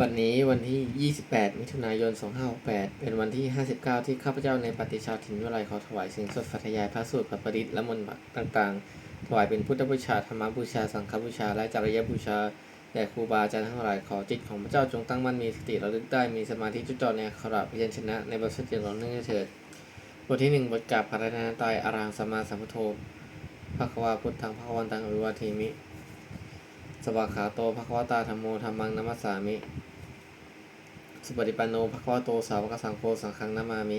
วันนี้วันที่ 28 มิถุนายน 2568 เป็นวันที่ 59 ที่ข้าพเจ้าในปฏิชาถิ่นวิไลขอถวายสิ่งสดสัตยายพระสูตรพระปริตและมนต์ต่างๆ ถวายเป็นพุทธบูชาธรรมบูชา สังฆบูชา และจริยบูชาแด่ครูบาอาจารย์ทั้งหลายขอจิตของพระเจ้าจงตั้งมั่นมีสติระลึกได้มีสมาธิจุดจ่อในขระพยัญชนะในบทสวดเจริญร้องเนื่องเถิดบทที่หนึ่งบทกราบพระนาตายอารังสมาสัมพุทโธภะควาพุทธังภะคะวันตังอวิวาเทมิสวากขาโตภะควตาธรรมโมธรรมังนัมสสามิ สุปฏิปันโนภะคะวโตสาวกสังโฆสังฆังนามามิ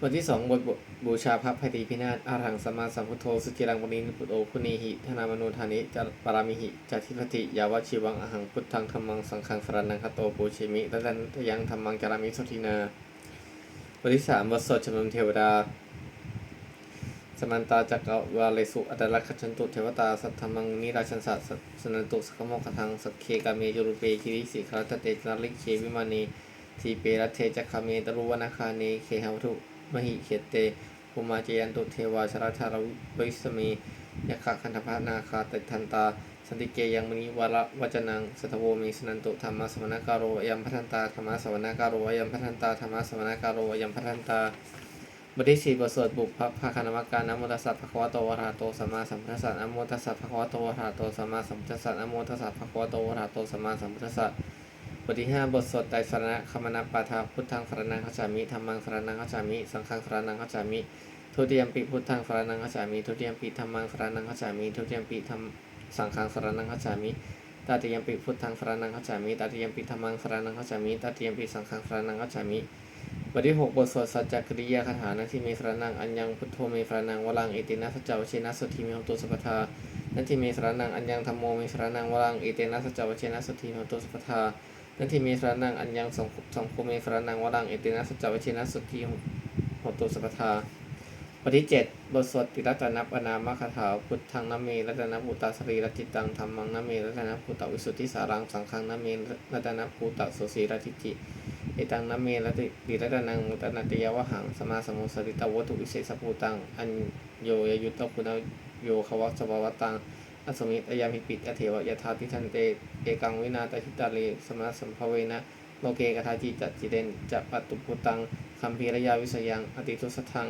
บทที่สองบทบูชาพระภัยตรีพินาศอาหังสมมาสัมพุทโธสุจิรังวณินิพุตโอคุณีหิธนามโนธานิจปารามิหิจัติปติยาวชิวังอหังพุทธังธรรมังสังฆังสรนังคโตปูชิมิตันตยังธรรมังจารามิสุทินาบทที่สามบทสวดชมนุมเทวดา สมันตาจักรวาเลสุอัตลักขชันตุเทวตาสัทธมังนิราชันสัสสนันตุสกโมกทังสักเคกาเมจุรุเปคิริสิคารตเตจนาริเควิมานีทีเปรัตเทจักขเมตรุวนาคาเนเคหวัตุมหิเขเตภูมาเจยันตุเทวาชราชารวิสเมยะขะคันธพานาคาติทันตาสันติเกยังมณีวรวจนังสัทโวมีสนันตุธรรมสวนาการโรยัมพัทันตาธรรมสวนาการโรยัมพัทันตาธรรมสวนาการโรยัมพัทันตา บทที่สี่บทสวดบุพพะคานามการนะโมตัสสะภะคะวะโตอะระหะโตสัมมาสัมพุทธัสสะนะโมตัสสะภะคะวะโตอะระหะโตสัมมาสัมพุทธัสสะนะโมตัสสะภะคะวะโตอะระหะโตสัมมาสัมพุทธัสสะบทที่ห้าบทสวดไตรสรณะคมนาปาทาพุทธังสรนังคัจามิธรรมังสรนังคัจามิ สังฆังสรนังคัจามิทุติยมปิพุทธังสรนังคัจามิทุติยมปิธรรมังสรนังคัจามิทุติยมปิธรรมสังฆังสรนังคัจามิตติยมปิพุทธังสรนังคัจามิตติยมปิธรรมังสรนังคัจามิตติยมปิสังฆังสรนังคัจามิ บทที่หกบทสวดสัจจกริยาคาถานาที่เมสรนังอัญญังพุทโธเมสรนังวลังเอตินะสัจจวชินะสุทธิเมหตุสุปทานันทิเมสรนังอัญญังธรรมโมเมสรนังวลังเอตินะสัจจวชินะสุทธิเมหตุสุปทานันทิเมสรนังอัญญังสงสงโฆเมสรนังวลังเอตินะสัจจวชินะสุทธิหตุสุปทาบทที่เจ็ดบทสวดติรัตนัปนามคาถาพุทธังนเมรัตนภูตาสรีรจิตังธรรมังนเมรัตนภูตวิสุทธิสารังสังฆังนเมรัตนภูตสุสีรทิจิ เอตังนัมเมรติดิรตนังมุตนาติยวหังสมาสมุสติตาวัตุวิเศษภูตัง อัญโยยยุตตคุณโยขวัสววัตังอสมิตยามิปิตอเทวยทาติทันเตเอกังวินาตหิตาลีสมาสัมภเวนะโลเกกทาจิจัจิเดนจะปัตตุพุตังคัมภีรยาวิสยังอติทุสทัง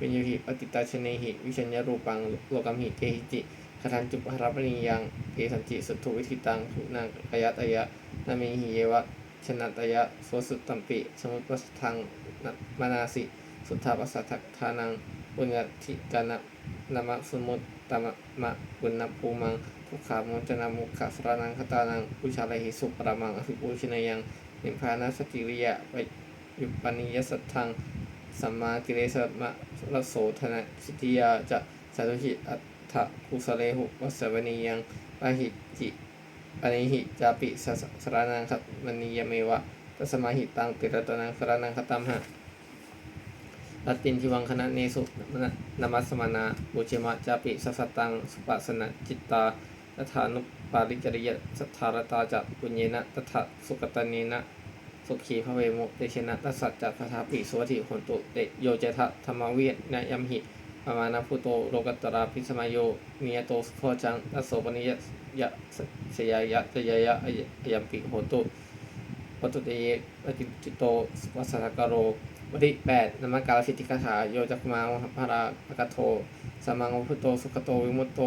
วิญญหิปฏิตาชเนหิวิชัญญรูปังโลกัมหิเกหิจิคทันจุปหรับนิยังเกสันจิสุทุวิธิตังทุนางกยตยะนามิหิเยวะ ชนะตยะโสสุตตัมปิสมุปสทังมานาสิ สุทธาปัสสัทธานังปุญญทิกานะนามะสมุตตมะมะปุณณภูมังทุกขามุจนามุขะสรานังคตานังปุชาลหิสุปรามังอภิปูชนยังนิพพานาสกิริยะไปยุปนิยสัทธังสัมมากิเลสมะรโสธนะสิทธิยาจะสาธุหิอัตถะคุสเลหุวัสวนียังปะหิจิ ปณิหิจาปิสสสรานังคัตมณียเมวะตัสมาหิตังติรตนังสรานังคตัมหะลัตตินทิวังคณะเนสุนามัสมานาบุเชมะจาปิสัสตังสุปัสนะจิตตาตถานุปาริจริยสัทธารตาจัปุญเยนะตถาสุกตเนนะสุขีพระเวมุเตชนะตัสสัจจัตถาปิสุวติโหนตุเตโยเจทะธรรมเวียนะยัมหิปมาณพุโตโลกัตตราพิสมัยโยเนียโตสุโคจังตัสโสปนิย ยะสยายะสยายะอยัมปิโหตุปตุเตเยปฏิจิตโตวัสสะกโรวติแปดนามการสิทธิคาถาโยจักมาหภาราภกโทสมังพุโตสุขโตวิมุตโต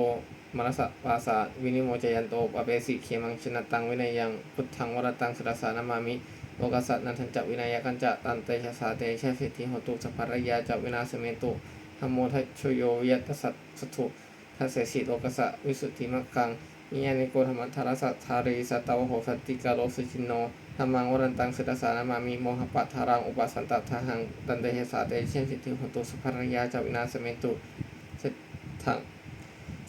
มรสะปาสาวินิโมจยันโตปะเปสิเขมังชนะตังวินัยยังพุทธังวรตังสุรสานามามิโลกัสสะนันทันจัวินัยกันจะตันเตชะสาเตชะสิทธิโหตุสัพพะรยาจัวินาสเมตุธรรมโมทัชโชโยวิยตสัตสตุทัสเสสิโลกสะวิสุทธิมักขัง มียานิโกธรรมธารสัทธารีสัตวโหสัตติกาโลสุชินโนธรรมังวรันตังสุตสานามามีโมหปัทารังอุปสันตทาหังตันเตเหสาเตเชนสิทธิหตุสุภรยาจาวินาสเมตุสัทธัง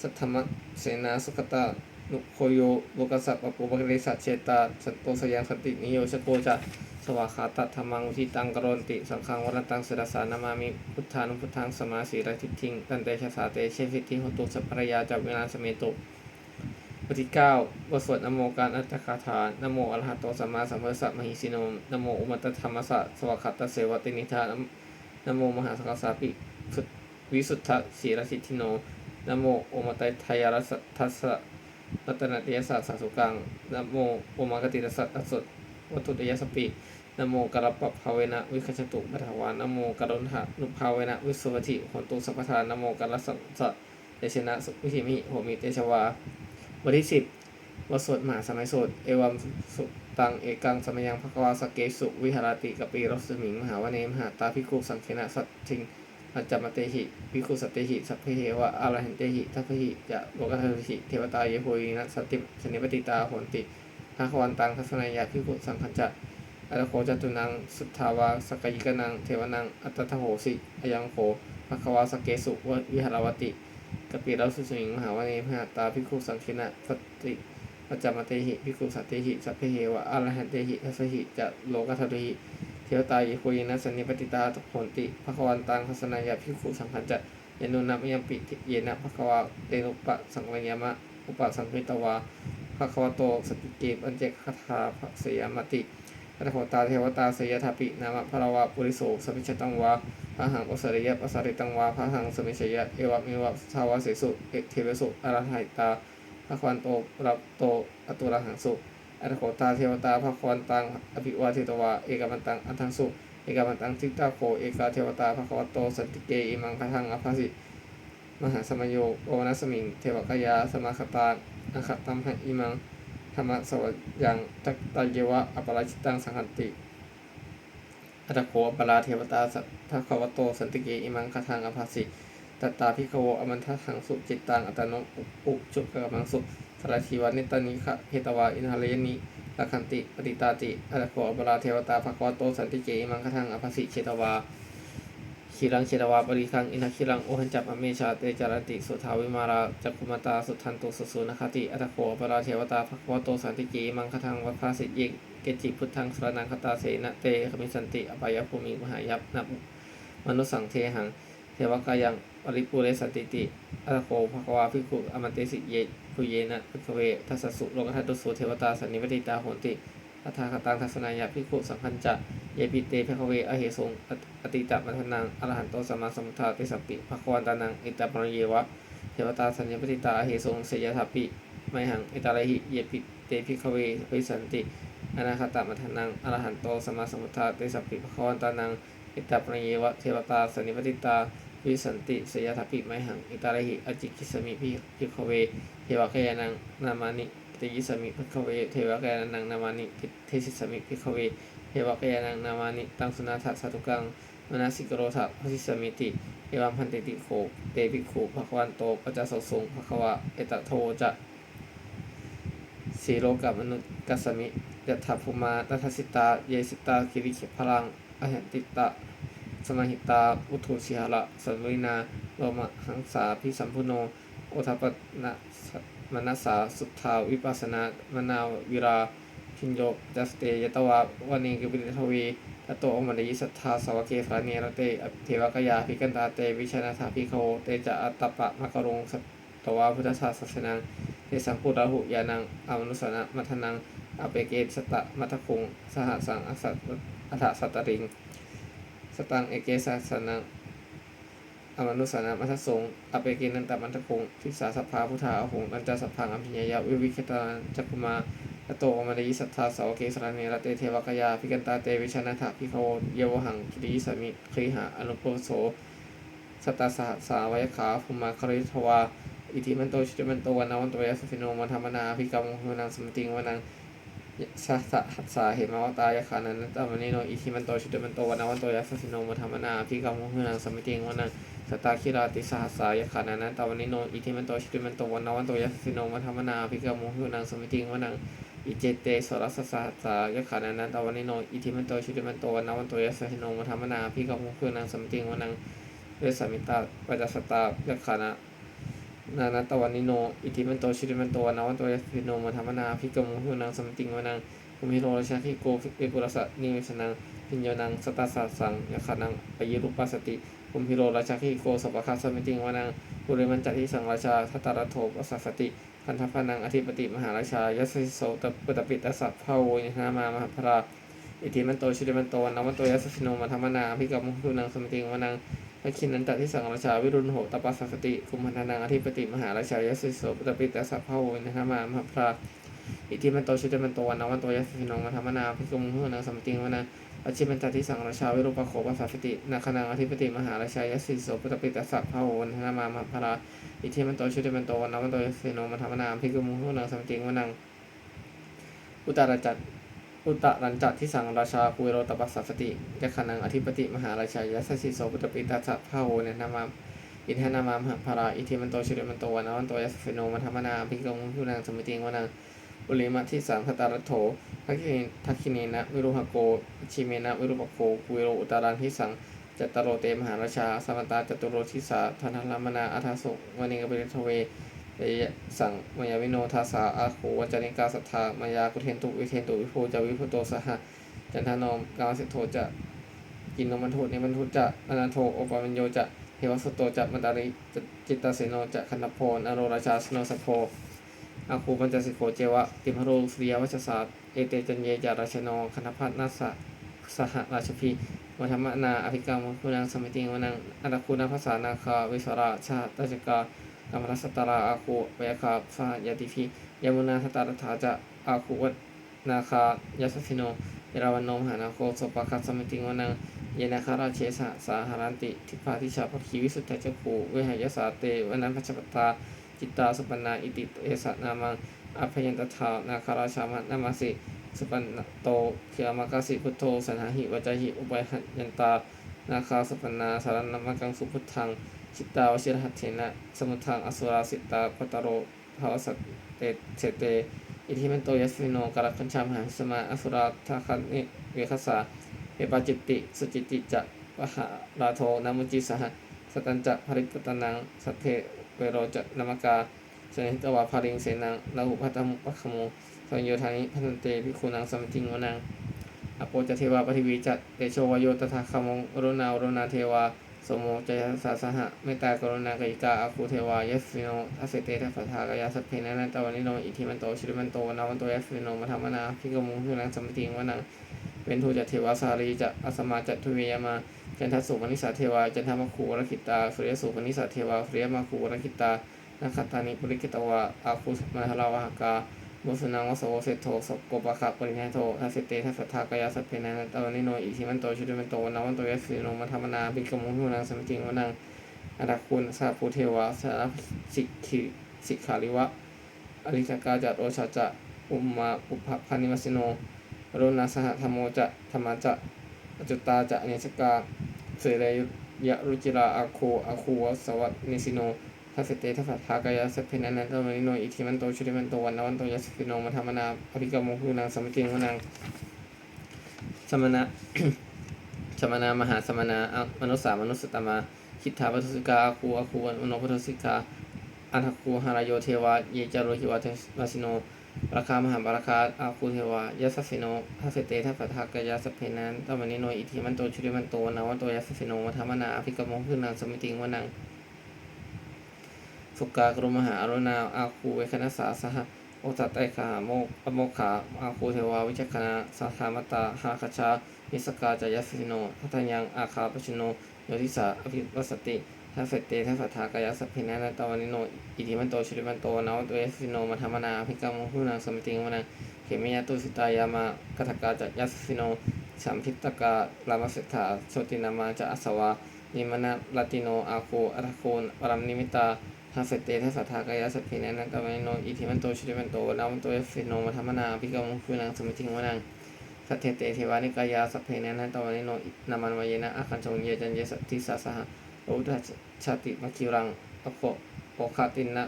สัทธมเสนาสุขตานุโคโยโลกสัพปปุปะเรสัจเชตาสัตโตสยังสตินิโยชโกจะสวากขาตัธรรมังทิตังกรณติสังฆังวรันตังสุรสานามามิพุทธานุพุทธังสมาสีระทิทิงตันเตชะสาเตเชสิทธิหตุสัพพรยาจับเวลาสเมตุ ทที่เก้าบทสวดนโมการอัตถคาถานโมอรหัตโตสัมมาสัมพุทธัสสะมหิสิโนนโมอุมัตตธรรมสะสวากขาตเสวตินิธานนโมมหาสังฆสาปิวิสุทธสีรทิทิโนนโมโอมตไทยรัสทัสสะรัตนติยศาสตร์สาสุกังนโมโอมากติตสัตสดวัตุติยสปินโมกรปปภาเวนะวิคชตุปัทวานโมกรุณหะนุภาเวนะวิสุวัติหนตุสัพพทานนโมกัลลสังสะเตชนะสุวิธิมิโหมิเตชวา วันที่สิบวสดมหาสมัยสดเอวัมสุตังเอกังสมัยังภควาสเกสุวิหารติกปีรสมิงมหาวเนมหาตาภิกขุสังเคนะสัตถิงปัจจมเตหิภิกขุสัตเตหิสัพเพเหวะอารหันเตหิทัพพหิจะโลกัสสิเทวตาเยโหยนะสตติสนิปติตาโหนติภาควันตังทัศนายาภิกขุสังคัญจะอัตโคจตุนังสุทธาวาสกยิกนังเทวนังอัตตะโหสิอยังโขภควาสเกสุววิหารวติ กปิเราสุสมิงมหาวเนมหาตาภิกขุสังเคนะสติปัจจมเตหิภิกขุสัตเตหิสัพเพเหวะอาระหันเตหิทัสหิจะโลกัสสิเทวตายิโคยนะสันนิปติตาตโหนติภควันตังทัศนายาภิกขุสังคัญจะยานุนัมยมปิติเยนะภควาเตนุปะสังเวยามะอุปสังคิตวาภควโตสติเกปัญเจคาถาภเสยามติอัตโหตาเทวตาเสยทาปินามะพระวาปุริโสสมิชตังวา พระหังอสริยะปสริตังวาพระหังสมิชยะเอวะเมวะสาวาเสสุเอเทวสุอรหัยตาภควันโตรับโตอตุระหังสุอัตโขตาเทวตาภควันตังอภิวาทิตวาเอกมันตังอันทังสุเอกมันตังทิตาโคเอกาเทวตาภควโตสันติเกอิมังคทังอภาสิมหาสมโยโอนัสมิงเทวกายาสมาคตาอัคตัมหะอิมังธรรมสวัสยังตักตาเยวะอปราชิตังสังหติ อัตโขอปราเทวตาสัทภควโตสันติเกอิมังคทังอภาสิตตาพิโวอมันทังสุจิตตังอัตโนอุจุกกมังสุสารชีวนิตานิคะเหตวาอินหาเลนิลักขันติปฏิตาติอัตโกอบราเทวตาภควโตสันติเจมังคทังอภัสสิเชตวาขีรังเชตวาปริคังอินทคิรังโอหันจับอเมชาเตจารติสุทาวิมาราจักุมตาสุทันตุสุสุนคติอัตโกอบราเทวตาภควโตสันติเจมังคทังวัพาสิเย เกจิพุทธังสรนังคตาเสนะเตขมิสันติอปายภูมิมหายัพนับมนุสังเทหัง เทวกายังปริปุเรสันติติอัตโกภควาภิกขุอมันเตสิเยผู้เยนะพิกเวทัสสุโลกทัตตุสุเทวตาสันนิวติตาโหติอัฏฐคตังทัศนายาภิกขุสังคัญจะเยปิเตพิกเวอเหสงอติตะมัทนังอรหันโตสัมมาสัมพุทธาติสัมปิภควานตานังอิตาปรเยวะเทวตาสัญญปติตาอเหสงเสยทัปปิไมหังอิตาลหิเยปิเตพิกเววิสันติ อนาคตมัทนังอรหันโตสมาสมุทธาติสัมปิภควานตานังอิตาปรเยวะเทวตาสัญญปติตาวิสันติเสยทัปปิไมหังอิตาลหิอจิกิสมิพิกเวเทวกายานังนามานิติยิสมิพิกเวเทวกายานังนามานิเทสิสมิพิกเวเทวกายานังนามานิตังสุนาถสาตุกังมนาสิกโรธะพสิสมิติเอวัมพันติติโขเตปิโขภควันโตปัจจสสงภควะเอตโทจะ สีโลกับมนุษย์กัสมิยัตถภูมาตัทสิตา เยสิตาคิริเขพลังอหันติตะ สมาหิตา อุทุสิหระสันวินาโลมหังสาพิสัมพุโน โอทัปนะมนัสสาสุทธาวิปัสนามนาววิราพิญโยจัสเตยตวาวันเนกิบิทวีตโตอมันยิสัทธาสวเกสาเนรเตเทวกยาภิกันตาเตวิชนาธาภิโคเตจะอัตตปะมะกรุงสตวาพุทธศาสนังเต สังพุทธหุยานังอมนุสนะมัทนังอเปเกสตะมัทคุง สหสังอสัตอัฏสัตตริง สตังเอเกสัสนังอมนุสนามัทสงอเปกินันตมันทคงทิสาสัพพาพุทธาอหงนันจาสัพพังอัมพิญญายาวิวิคตาจักุมาตโตอมริสัทธาสาวเกสรเนรเตเทวกยาพิกันตาเตวิชนาถาพิโคเยวหังคิริสมิคริหาอนุโปโสสตาสหสาวยขาภุมาคริทวา อิทิมันโตชิตมันโตวันนาวันโตยสฟิโนมัธรรมนาพิกรรมหุนังสมติงวันังสะสะหัสสาเหมาวตายขานันตามนิโนอิทิมันโตชิตมันโตวันนาวันโตยสฟิโนมัธรรมนาพิกรรมหุนังสมติงวันังสตาคิราติสหัสสายขานานันตาวันนิโนอิทิมันโตชิตมันโตวันนาวันโตยัสสิโนมัทมนาภิกขโมหุนังสมิติงวันังอิเจเตสรัสสหัสสายขานานันตาวันนิโนอิทิมันโตชิตมันโตวันนาวันโตยัสสิโนมัทมนาภิกขโมหุนังสมิติงวันังเวสามิตาปัจจสตายขานา นานันตวันนิโน อิทิมันโตชิติมันโตนาวันโตยัสสิโนมัทมนาภิกขโมหุนังสมติงวนังภูมิโรราชาคิโกเอปุรสะนิเวสนังพิญโยนังสตาสัสสังยขานังปยิรุปัสสติคุมพิโรราชาคิโกสัพพะคาสมติงวานังปุริมันจัติสังราชาทัตตารโถปัสสติพันธพนังอธิปติมหาราชายสสิโสตปตปิตสัพพะโวยนามามหาพราอิทิมันโตชิริมันโตนนวันโตยัสสิโนมธรรมนาภิกรมุทุนังสมติงวานัง พระคินันตที่สังราชาวิรุณโหตปัสสติคุมพันธนังอธิปติมหาราชายสสิโสปตปิตาสัพพะโวนะธรรมามหาพระอิทิมันโตชุติมันโตวันนวันโตยัสสิโนมาธรรมนาภิกุมุนังสัมติงวนาอาชิมันตที่สังราชาวิรุปโขปัสสตินาคนังอธิปติมหาราชายสสิโสปตปิตาสัพพะโวนะธรรมามหาพระอิทิมันโตชุติมันโตวันนวันโตยัสสิโนมาธรรมนาภิกุมุนังสัมติงวนังอุตตรจัต อุตตรันจัตที่สังราชาคุยโรตปัสสติยคนังอธิปติมหาราชายสสิโสปุตปิตาสัพพะโวเนนามามอินทนามามหภาราอิทิมันโตชิริมันโตวันวันโตยัสฟิโนมัทมนาภิกงทุนังสมิติงวนังอุลิมัที่สังคตารโถทักขินทักขินีนะวิรุหโกชิเมนะวิรุปโกคุยโรอุตตรันที่สังจัตตโรเตมหาราชาสมตาจตุโรทิสาธนลามนาอัทสุวนิกปิริทเว เยสังมายาวิโนทาสาอาโหวัจนิกาสัทธามายากุเทนตุวิเทนตุวิโพจาวิพุโตสหะจันทานอมกาสิโทจะกินนมันโทนิมันทุจะอนาโทโอปามิโยจะเทวสตโตจะมัตตาริจิตตาเสโนจะคันธโพนอโรราชาสโนสโพอาคูปัญจสิโกเจวะติมหโรสริยวัชศาสตร์เอเตจันเยจาราชโนคันพัฒนาสะสหราชพีวัฒมนาอภิกรรมคุณังสมิติงวนังอัตคุณภาษานาคาวิสราชาตจกา ธรรมรัสตราอาคูเวยคาสหยติพิยมุนาสตารถาจะอาคูวัตนาคายัสสิโนเยราวันโนมหานาโคสปะคัสสมิติงวนังเยนาคาราเชสะสาหารันติทิพาทิชาภคีวิสุทธเจักขูเวหายสาเตวนันพัชปตาจิตตาสุปนาอิติเอสะนามังอภยันตถานาคาราชามันามาสิสุปันโตเขียมากาสิพุทโธสันหาหิวจหิอุปยยันตา นาคาสุปนาสารนามังกังสุพุทธัง ชิตาวชิรหัตเถนะ สมุทังอสุราสิตาปตโรภาวสัตเตเสเต อิทิมันโตยัสสิโนกรักขัญชามหาสมาอสุราทาคันนิเวคสาเอปาจิตติ สุจิติจะวหาราโทนามุจิสหสตันจะภริปตนังสัทเทเวโรจะนามกาสนิตวาภาริงเสนังลาหุพัตมุปะขโมสัญโยธานิพันเตภิกขุนังสัมติงวนังอโปจะเทวาปฏิวิจัตเตโชวโยตถาคมงรุณารุณาเทวา สมโมจยสาสหะเมตตากรุณากยิกาอาคูเทวายัสฟิโนทัสเสเตทัสสะทากายาสัพเพนันตวันนิโนอิทิมันโตชิริมันโตนาวันโตยัสฟิโนมาธรรมนาพิกมุงทุนังสัมติงวนังเวนทูจะเทวาสารีจะอสมาจัตุเวยมา จันทสุปนิสาเทวา จันทมคูรคิตาสุริยสุปนิสาเทวาสุริยมาคูรคิตานักขตานิปุริกิตวาอาคูมหาลาวหากา มุสนังวโสเสโทสโกปะคะปริญญาโททัสเสเตทัสสทากายาสัพเพนันตวันนิโนอิทิมันโตชิริมันโตนาวันโตยัสฟิโนมาธรรมนาพิกมุงทุนังสัมปติงวนังอัตคุณสาภูเทวะสารสิกขิสิกขาริวะอริสกาจัตโอชาจะอุมมาอุปพานิมัสิโนโรนาสหธรรมโมจะธรรมจะอจุตาจะเนสกาเสเรยุยะรุจิราอาโคอาคูวสวัสนิสิโน ทัสเสเตทัสสะทากายาสัพเพนันันตวันนิโนอิทิมันโตชุติมันโตวันนวันโตยัสสิโนมาธรรมนาอภิกรรมคุนังสมติงวนังสมณะสมณามหาสมณะอมนุสสามนุสสตมาคิทธาปทุสิกาอาคูอาคูอนโนปทุสิกาอันทคูหารโยเทวาเยจารุหิวาเทวาสิโนราคามหาบราคาอาคูเทวายัสสสิโนทัสเสเตทัสสะทากายาสพเพนันตวันนิโนอิทิมันโตชุริมันโตวันาวันโตยัสสสิโนมัทมนาอภิกรมคุนังสมิติงวนัง สุกากรุมหาอรุณาอาคูเวคณสาสหโอตัตไตขาโมกอโมขาอาคูเทวาวิจักขณาสัทธามตาหาคชานิสกาจายสิโนทัตยังอาคาปชิโนโยทิสาอภิวัสติทัสเตทัสทากายสัพพนะนันตวันิโน อิทิมันโตชิริมันโตนาวตเอสิโนมาธมนาภิกรรมหุนังสมิติงวนังเขมิยตุสิตายามากทกาจัยัสสิโนสัมพิตกาลามัสถาโชตินามาจะอสวานิมนาลาติโนอาโคอัตโคนปรัมนิมิตา ทัสเตทัสสะทากายาสัพเพนะนันตวันนิโนอิทิมันโตชิริมันโตนาวันโตเอสสิโนมาธรรมนาภิกรรมหุนังสมิติงวนังสัทเทเตเทวานิกายาสัพเพนะนันตวันนิโนนามันวายนะอาคันจงเยจันเยสติสาสหะโอทัชชาติมคิรังอโคโอคาตินะ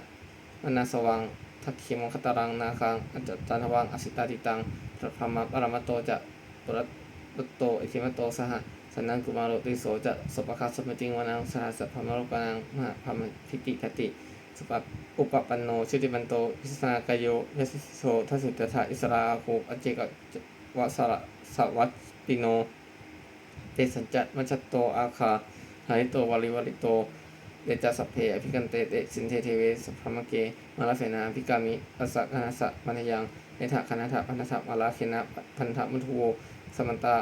มนาสวังทักขิมงคตารังนาคังอัจจันทวังอสิตาติตังพระพรหมปรมโตจะปรัตโตอิทิมันโตสหะ สันนังกุมารโรติโสจะสปะคัสสมติงวานังสหัสพมโรปนังมหาพมพิติคติสปะอุปปันโนชุติมันโตวิสนากายโยยสิโสทัสสุตถะอิสราโคอเจกวสระสวัตติโนเตสัญจัตมัชตโตอาคาหาริโตวาริวาริโตเดจาสัพเพอภิกันเตเตสินเทเทเวสพมเกมาลาเสนาภิกามิปัสสะคณะสะมัญยังเนถะคณะถะพันธะมาลาเคนะพันธะมุทุโวสมันตา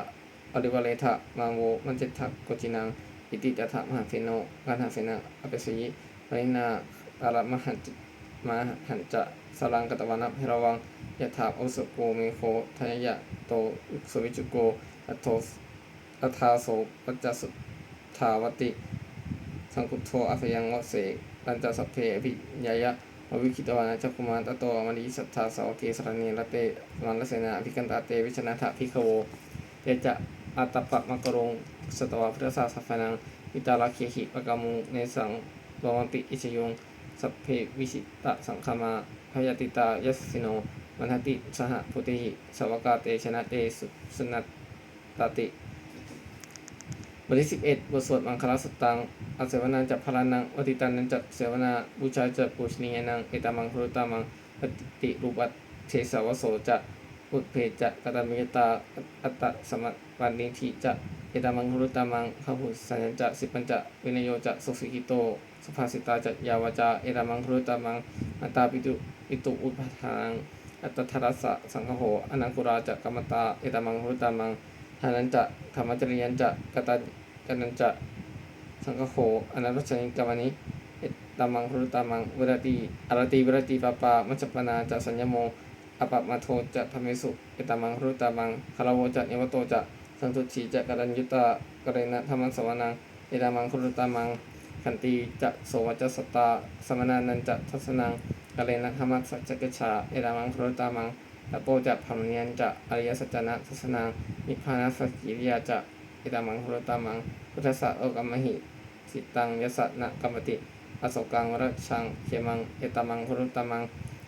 อริวาเลทะมาโวมันเจทะกจินังอิติจัตถมหาเสโนกันหาเสนาอเปสยิปรินาตาลมหันจิมหันจะสลังกตวานะเพระวังยะถาโอสโกเมโคทายยะโตอุสวิจุโกอัตโทอัทาโสปัจจสุทาวติ สังคุโทอัพยังวเสกัญจสัพเพอภิยายะววิคิตวานะจักกุมารตโตอมณีสัทธาสาวเกสรณีละเตมันละเสนาภิกันตาเตวิชนะทะพิคโวเตจะ อัตปะมะกรงสตวาพุทธศาสฟนังวิตาลเคหิปะกามุเนสังโลมันปิอิชยงสัพเพวิชิตะสังคมาพยติตายัสสิโนมันหติสหพุติหิสวกาเตชนะเตสุสนัตตติบทที่สิบเอ็ดบทสวดมังคลาสตังอาเสวนาจัพพลานังวติตันนันจัเสวนาบูชาจัปูชนียนังเอตามังครุตามังปฏิรูปัตเทสาวโสจะ อุดเพจะกตมิยตาอัตตสมวันนิธิจะเอตามังครุตามังขหุสัญญจะสิปัญจะวินโยจะสุสิกิโตสุภาสิตาจะยาวาจาเอตามังครุตามังอัตตาปิตุปิตุอุปทานังอัตตทรัสสะสังคโหอนังกุราจะกรรมตาเอตามังครุตามังทานันจะธรรมจริยันจะกตัญกันันจะสังฆโขอนันตชนิกรรมนิเอตามังครุตามังวรติอรติวรติปาปามัจจปนาจะสัญญโม อปปมาโทจะธรรมสุเอตามังครุตามังคารวจะนิวโตจะสันตุชีจะกรัญยุตากเรนะธรรมสวนังเอตามังครุตามังขันติจะโสวัจสตาสมนานันจะทัสนังกเรนะธรรมสัจจกชาเอตามังครุตามังตะโปจะพรมเนียนจะอริยสัจนะทัสนังนิพพานัสกิริยาจะเอตามังครุตามังพุทธะโอกรรมหิสิตังยสสนะกรรมติอโศกังวรชังเขมังเอตามังครุตามัง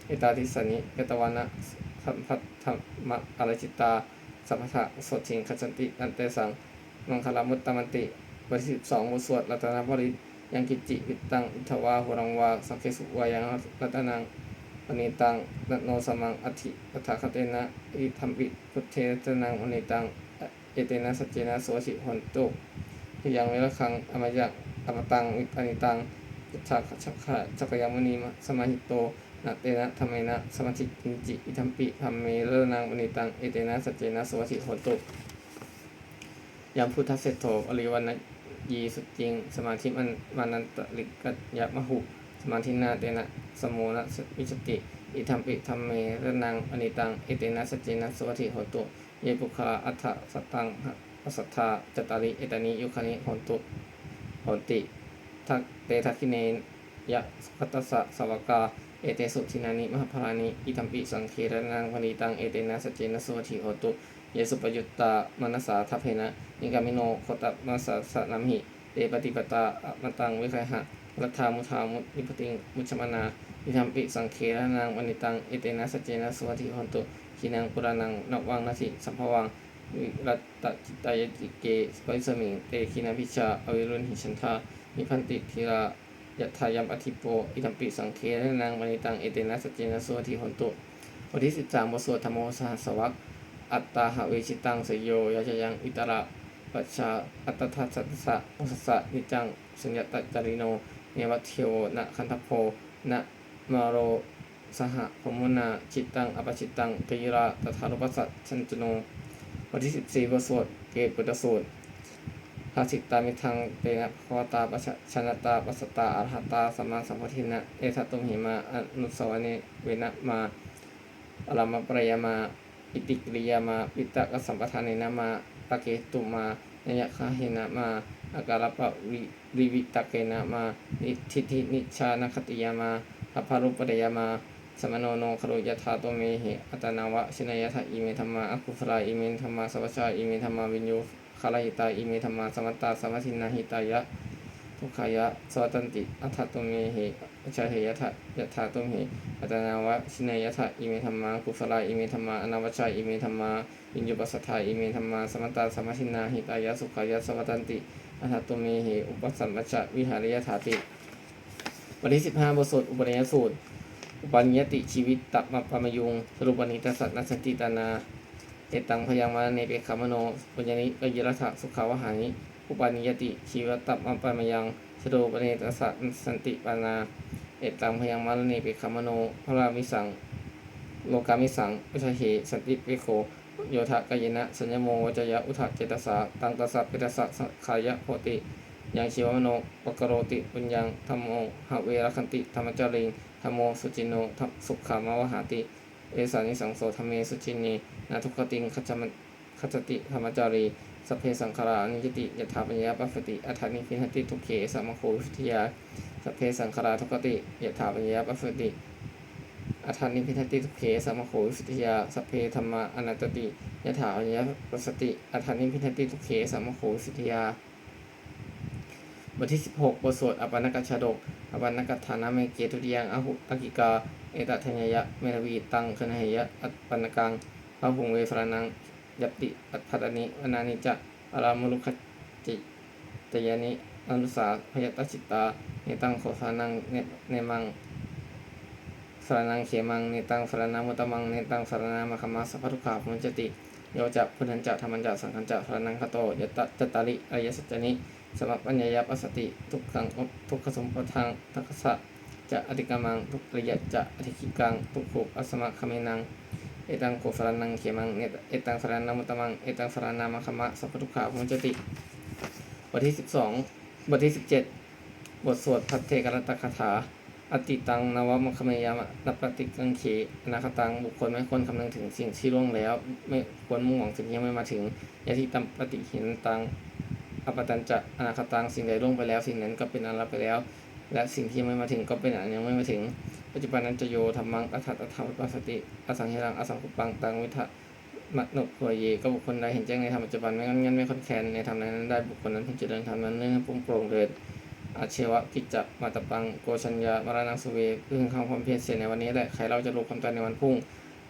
อตาทิสนิเอตวานะสัมพัทธมะอรจิตา สัพพะโสทิงขจันติอันเตสัง มังคลามุตตมันติบทที่สิบสองบทสวดรัตนบริตยังกิจิวิตังอิทวาหุรังวาสังเคสุวายังรัตนังปณิตังนัโนสมังอธิปทาคเตนะอิธรรมปิพุทเทตนังอนิตัง เอเตนะสัจเจนะโสชิหนตุที่ยังไม่ละครังอมยักอมตังวิปานิตังชักชักขะจักยามณีมะสมาหิโต นะเตนะธรรมเนะสมาธิกินจิอิทัมปิธรรมเมเลนางมณีตัง เอเตนะสัจเจนะสวัสดิโหตุยามพุทธเศรษโธอริวันนยีสุจริง สมาธิมันมานันตลิกัตยมหุสมาธินาเตนะสมโมนะวิจติอิทัมปิธรรมเมเลนางมณีตัง เอเตนะสัจเจนะสวัสดิโหตุ เยปุคาอัฏฐสัตตังอสัทธาจตาริเอตานิยุคานิโหตุโหติทักเตทักิเนยะคัตตสะสวกา เอเตสุทินานิมหพลานิอิตัมปิสังเคระนังพนิตังเอเตนะสเจนะสุวทิโหตุ เยสุปยุตตามนัสสาทัพเพนะนิกามิโนโคตมัสสะสะนัมหิเตปฏิปตาอะมตังวิคัยหะรัฐามุทามุนิปติงมุชมนาอิทัมปิสังเคระนังวนิตังเอเตนะสเจนะสุวทิโหตุขีนังปุรานังนวังนาทิสัมภวังวิรัตตจิตายติเกสปัยสมิงเตคินาพิชาอวิรุณหิชันทานิพันติธีรา ยะทายัมอธิปโปอิทัมปิสังเครนางมณิตังเอเตนะสจเจนะสุทีหนตุบทที่สิบสามบทสวดธรรมโอสหสวักอัตตาหะเวชิตังสยโยยะจยังอิตระปัชชาอัตทัสสะสะโอสสะนิจังสัญญตจริโนเนวัตเทโวนะคันทโพนะมาโรสหพมุนาจิตตังอปจิตตังกิราตถารุปัสสัชันจโนวันที่สิบสี่บทสวดเกตปุตตสูตร ภาสิตามิทังเตนะภวตาปชนตาปัสตาอรหัตตาสัมมาสัมพุทินะ เอทัตุมหิมาอนุสวเนเวนะมาอรมปรยามาอิติกริยามาปิตกสัมปทานเนะมาปะเกตุมานยคาเฮนะมาอาการปะวิริวิตะเกนะมานิทิทินิชานคติยามาอภารุปเดยามาสมโนโนครุยถาตัวเมหิอัตนาวะชินยถาอิเมธรรมาอกุฟลาอิเมธรรมาสวัชชาอิเมธรรมาวิญญูาลาหิตาอิเมธรรมาสมัตตาสมัทินาหิตายะ ทุกขายะสวัตันติ อัฏฐตัวเมหิชาเหยถายถาตัวเมหิอัตนาวะชินายถาอิเมธรรมากุฟลาอิเมธรรมาอนาวชาอิเมธรรมาวิญญูปัสสทาอิเมธรรมาสมัตตาสมัทินาหิตายะสุขายะสวัตันติ อัฏฐตัวเมหิอุปสัมมชะวิหาริยถาติวันที่สิบห้าบทสวดอุปนิยสูตร อุปัญญติชีวิตตัมปามยุง สรุปนิตสัตนัสสติตานา เอตังพยังมาเนเปขามโนปุญญนิกยรัฐสุขาวหานิอุปัญญติชีวิตตัมปามยังสรุปนิตสัตสันติปานา เอตังพยังมาเนเปขามโนพระรามิสัง โลกามิสังอุชเหสันติเปโคโยทะกายนะสัญญโมวจยะอุทะเจตสาตังตัสัพเปตสัขายะโหติยังชีวมโนปกโรติปุญญังธรรมโมหะเวรคันติธรรมจริงธรรมโมสุจินโนสุขามวหาติ เอสานิสังโสธรรมเมสุจินี นาทุกขติงขจมันขจติธรรมจารีสเพสังขารานิยติยถาปัญญาปัสสติอัฏฐานิพินติทุกเขสมโควิทยาสเพสังขาราทุกติยถาปัญญาปัสสติอัฏฐานิพินติทุกเขสมโควิทยาสเพธรรมอนัตติยถาปัญญาปัสสติอัฏฐานิพินติทุกเขสมโควิทยาบทที่ 16 บทสวดอปานกชาดกอปานกฐานะเมเกตุติยังอหุตกิกา เอตทัญญยะเมรวีตังคณเหยะอัปปนกัง พระหุงเวสรนังยติอัตพัตนิวนานิจะอารามุลุขจิตยานิอนุสาพยตจิตตาเนตังโขสานังเนเนมังสรนังเขมังเนตังสรนามุตมังเนตังสรนามะขมาสัพพุขาพุจติโยจะพุทธันจะธรรมัญจะสังฆัญจะสรนังคโตยตตะจตาริอริยสัจจนิสมัปัญญายปัสสติทุกขังทุกขสมปทางทักษะจะอธิกรรมังทุกระยะจะอธิกิกังทุกขุอัสมะคเมนัง เอตังโกสรนังเขมังเนตเอตังสรนามุตตมังเอตังสรนามะคมะสัพพทุกขาพุจติ บทที่สิบสองบทที่สิบเจ็ดบทสวดพัทเทกรตคาถา อติตังนวมคเมยามะนัปปฏิกังเขอนาคตังบุคคลไม่ควรคำนึงถึงสิ่งที่ล่วงแล้ว ไม่ควรมุ่งหวังสิ่งที่ยังไม่มาถึงยาทิตัมปฏิหินตังอปตันจะอนาคตังสิ่งใดล่วงไปแล้ว สิ่งนั้นก็เป็นอันรับไปแล้ว และสิ่งที่ยังไม่มาถึงก็เป็นอันยังไม่มาถึง ปัจจุบันนั้นจะโยธรรมังอัฏฐอัฏฐวิปัสสติอสังหิรังอสังคุปังตังวิทะมะนุโพเยก็บุคคลใดเห็นแจ้งในธรรมปัจจุบันไม่งั้นงั้นไม่คอนแคนในธรรมนั้นได้บุคคลนั้นเพิ่งจะเดินธรรมนั้นเนื่องปุ่งโปร่งเดินอาเชวะกิจจะมาตปังโกชัญญามรณังสุเวพึ่งคำความเพียรเสียในวันนี้แหละใครเราจะรู้ความตายในวันพุ่ง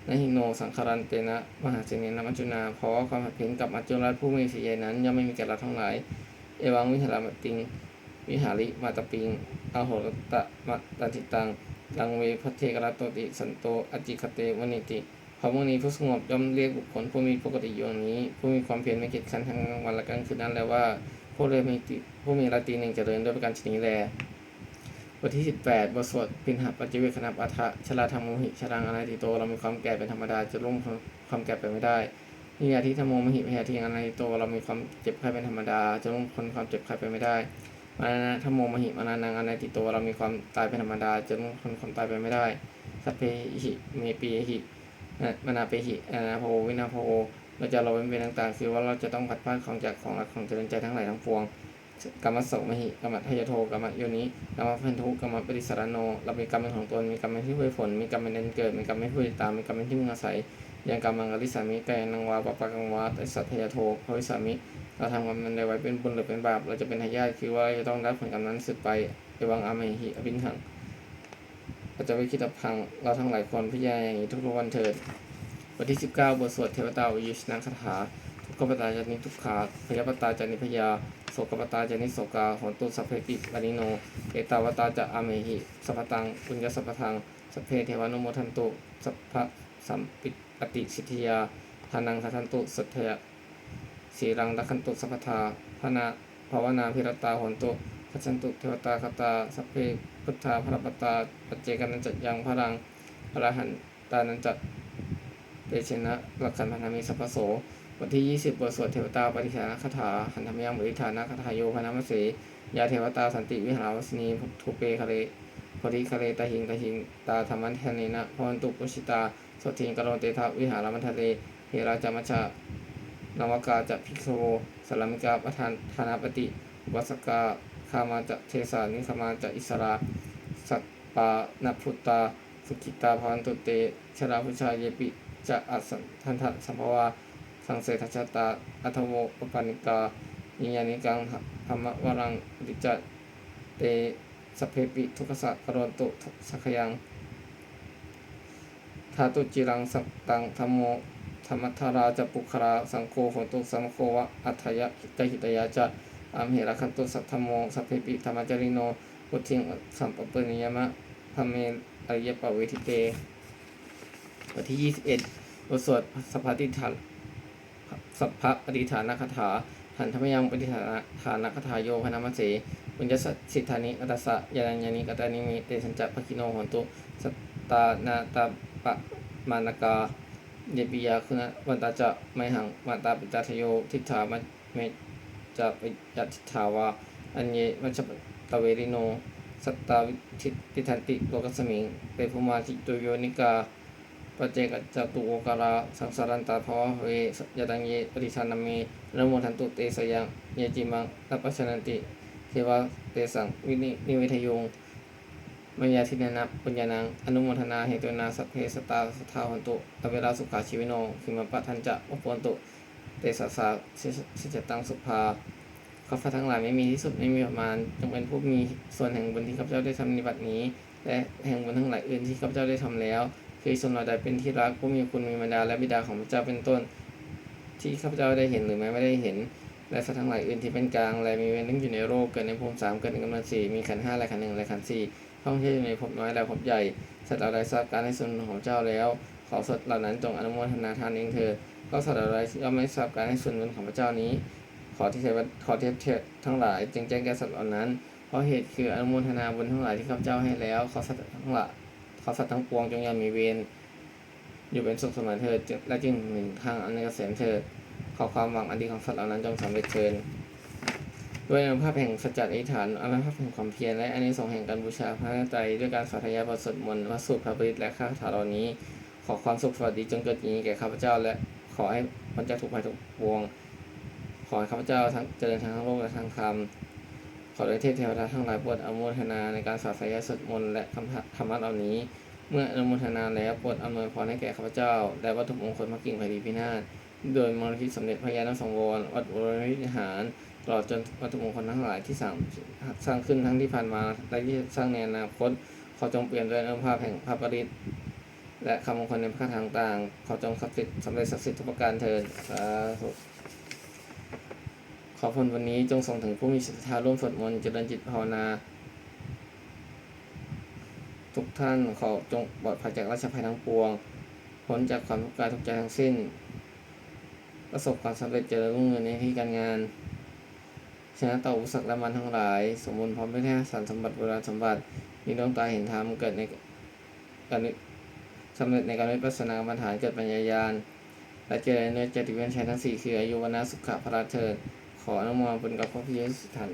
นหิโนสังคารันเตนะมหาเสนีนามัจจุนาเพราะควาความเพียรกับมัจจุราชผู้มีสีใหญ่นั้นย่อมไม่มีแก่เราทั้งหลาย เอวังวิหารมติง วิหาริมาตปิงอโหรตะมะตันติตัง ลังเวพเทกรตติสันโตอจิคเตวนิติพระมื่อนี้ผู้สงบย่อมเรียกบุคคลผู้มีปกติอยู่างนี้ ผู้มีความเพียรไม่เกียจคร้นทั้งกลางวันและกลางคืนนั้นแล้วว่าผู้เลยมีติผู้มีราตรีหนึ่งเจริญด้วยประการชนีแลบทที่ 18บทสวดพินหปัจจเวคณปัฏะชลาธรรมโมหิชรังอนัติโต เรามีความแก่เป็นธรรมดาจะล่วงความแก่ไปไม่ได้นิยาทิธรรมโมมหิพยาทิอนันติโต เรามีความเจ็บไข้เป็นธรรมดาจะล่วงพ้นความเจ็บไข้ไปไม่ได้ มานะธรรมโมมหิมานานังอนันติโตเรามีความตายเป็นธรรมดาจะล่วงพ้นความตายไปไม่ได้ สัพเพหิเมปีหิมานาเปหิอนาโพวินาโพเราจะเราเป็นเวรต่างๆคือว่าเราจะต้องผัดพลาดของจากของรักของเจริญใจทั้งหลายทั้งปวงกรรมสโสมหิกรรมทยโทกรรมโยนิกรรมพันธุกรรมปฏิสารโน เรามีกรรมเป็นของตนมีกรรมเป็นที่เพื่อผลมีกรรมเป็นเนเกิดมีกรรมเป็นผู้ติดตามมีกรรมเป็นที่มึงอาศัยยังกรรมังอริสามิกายนังวาปปะกังวาตัสสัทยโทภวิสามิ เราทำกรรมมันใดไว้เป็นบุญหรือเป็นบาป เราจะเป็นทายาทคือว่าจะต้องรับผลกรรมนั้นสืบไปเอวังอามหิอภินหังเราจะไม่คิดตพัง เราทั้งหลายควรพิจารณาอย่างนี้ทุกๆวันเถิดบทที่ 19 บทสวดเทวตาวิยชนังคาถาทุกขปตาจานิทุกขาพยาปตาจานิพยาโสกปตาจานิโสกาโหนตุสัพเพปิปานิโน เอตาวตาจะอาเมหิสัพตังปุญญสัพพทังสัพเพเทวานุโมทันตุสัพพะสัมปิปฏิสิทธิยาทานังทัทันตุสัทธยะ สีรังดัคันตุสัพพทาพนาภาวนาพิรตาหนตุพัชันตุเทวตาคตาสัพเพพุทธาพระปตาปัจเจกันันจัดยังพรังพระหันตานันจัดเตชนะหลักขันพนธมิสัพโสวันที่ 20บทสวดเทวตาปฏิฐานคาถาหันธรรมยังบริฐานคาถาโยพนามเสยาเทวตาสันติวิหารวสนีทุเปคะเลพธิคะเลตาหิงตาหิงตาธรรมันเทเนนะพวันตุปุชิตาสทิงกโรเตทะวิหารมัทะเลเฮราจามัชชา นวกาจะภิกษุโวสลามิกาประธานธานาปฏิวัสกาคามาจะเทสานิคามาจะอิสราสัตปานพุตตา สุขิตาพันตุเต ชราพุชาเยปิจะอัสสันทันทสัมภวาสังเสทัชตา อัทโวปปานิกานิยานิกังธรรมวรังดิจัตเตสเพปิทุกสักรณตุสักยังทาตุจิรังสัตตังธรรมโม ธรรมทาราจะปุคราสังโฆโหตุสังโฆวะอัฏยะหิตหิตยาจะอามเหระคันตุสัทธโมสัพเพปิธรรมจริโนพุทิงสัมปปนิยมะพเมอริยปเวทิเตบทที่ 21บทสวดสัพพติฐานสัพพะปฏิฐานคาถาหันธรรมยังปฏิฐานฐานคาถาโยพนามเสปุญญสิทธานิกัตสะยานัญญานิกตานิมิเตสัญจะภคิโนโหนตุสตตานาตาปะมานากา เยปิยาคุณวันตาจะไม่หังมาตาปิตาทโยทิฏฐามัเมจะปิยัตทิฏฐาวาอันเยวัชตะเวริโน สัตตาวิชิติทันติโลกัสมิงเปภูมาจิตุโยนิกาปเจกจตุโอกาลาสังสารันตาภวะเวยตังเยปริชานามีนโมทันตุเตสยังเยจิมังตัปชนันติเทวะเตสังวินินิเวทยง มัญญาทินนะปุญญานังอนุโมทนาเหตุนาสัพเพสตาสทาหันตุอเวลาสุขาชีวิโนคิมปะทันจะอปวนตุ เตสัสสาสิจตังสุภาข้าพทั้งหลายไม่มีที่สุดไม่มีประมาณจงเป็นผู้มีส่วนแห่งบุญที่ข้าพเจ้าได้ทำในบัดนี้ และแห่งบุญทั้งหลายอื่นที่ข้าพเจ้าได้ทำแล้ว คือส่วนเราใดเป็นที่รักผู้มีคุณมีบรรดาและบิดาของพระเจ้าเป็นต้น ที่ข้าพเจ้าได้เห็นหรือแม้ไม่ได้เห็น และสัตว์ทั้งหลายอื่นที่เป็นกลางและมีเวรนึงอยู่ในโลกเกิดในภูมิสามเกิดในกำเนิดสี่มีขันห้าและขันหนึ่งและขันสี่ ท่องเที่ยวอในภพน้อยและภพใหญ่ สัตว์เหล่าใดทราบการให้ส่วนของเจ้าแล้ว ขอสัตว์เหล่านั้นจงอนุโมทนาทานเองเถิดก็สัตว์เหล่าใดย่อมไม่ทราบการให้ส่วนบุญของพระเจ้านี้ ขอที่เทวขอเทพเทพทั้งหลาย จึงแจ้งแก่สัตว์เหล่านั้น เพราะเหตุคืออนุโมทนาบุญทั้งหลายที่ข้าพเจ้าให้แล้ว ขอสัตว์ทั้งหลายขอสัตว์ทั้งปวงจงอย่ามีเวรอยู่เป็นสุขสมานเถิดและจึงหนึ่งทางอันเกษมเถิดขอความหวังอันดีของสัตว์เหล่านั้นจงสำเร็จเชิญ ด้วยอนุภาพแห่งสัจจะอธิฐานอนุภาพแห่งความเพียรและอานิสงส์แห่งการบูชาพระไตรด้วยการสาธยายบทสวดมนต์พระสูตรพระบริตรและข้าถาเหล่านี้ ขอความสุขสวัสดีจงเกิดอย่างนี้แก่ข้าพเจ้า และขอให้มันจะถูกภัยทุกปวง ขอให้ข้าพเจ้าทั้งเจริญทางทั้งโลกและทางธรรมขอได้เทพเทวดาทั้งหลายโปรดอนุโมทนาในการสาธยายสวดมนต์และคำธรรมะเหล่านี้ เมื่ออนุโมทนาแล้วโปรดอำนวยพรให้แก่ข้าพเจ้า และวัตถุมงคลพระกิ่งไผ่ดีพินาศโดยมรทิสมเด็จพระยาณสังวรวัดวรวิหาร ตลอดจนวัตถุมงคลทั้งหลายที่สร้างสร้างขึ้นทั้งที่ผ่านมาและที่สร้างในอนาคตขอจงเปลี่ยนด้วยอนุภาพแห่งพระปริตและคำมงคลในพระคาถาต่างขอจงศักดิ์สิทธิ์สำเร็จศักดิ์สิทธิ์ทุกประการเถิดสาธุขอผลวันนี้จงส่งถึงผู้มีศรัทธาร่วมสวดมนต์เจริญจิตภาวนา ทุกท่านขอจงปลอดภัยจากราชภัยทั้งปวงพ้นจากความทุกข์กายทุกใจทั้งสิ้น ประสบความสำเร็จเจริญรุ่งเรืองในที่การงาน ชนะต่ออุปสรรคและมันทั้งหลาย สมบูรณ์พร้อมด้วยแท้สารสมบัติโบราณสมบัติ มีดวงตาเห็นธรรมเกิดในการสำเร็จในการวิปัสสนากรรมฐานเกิดปัญญายาณและเจริญเนื้อเจติเวียนชัยทั้งสี่คืออายุวนาสุขะพระเถิดขออนุโมทนาบุญกับพระพิยสุทัน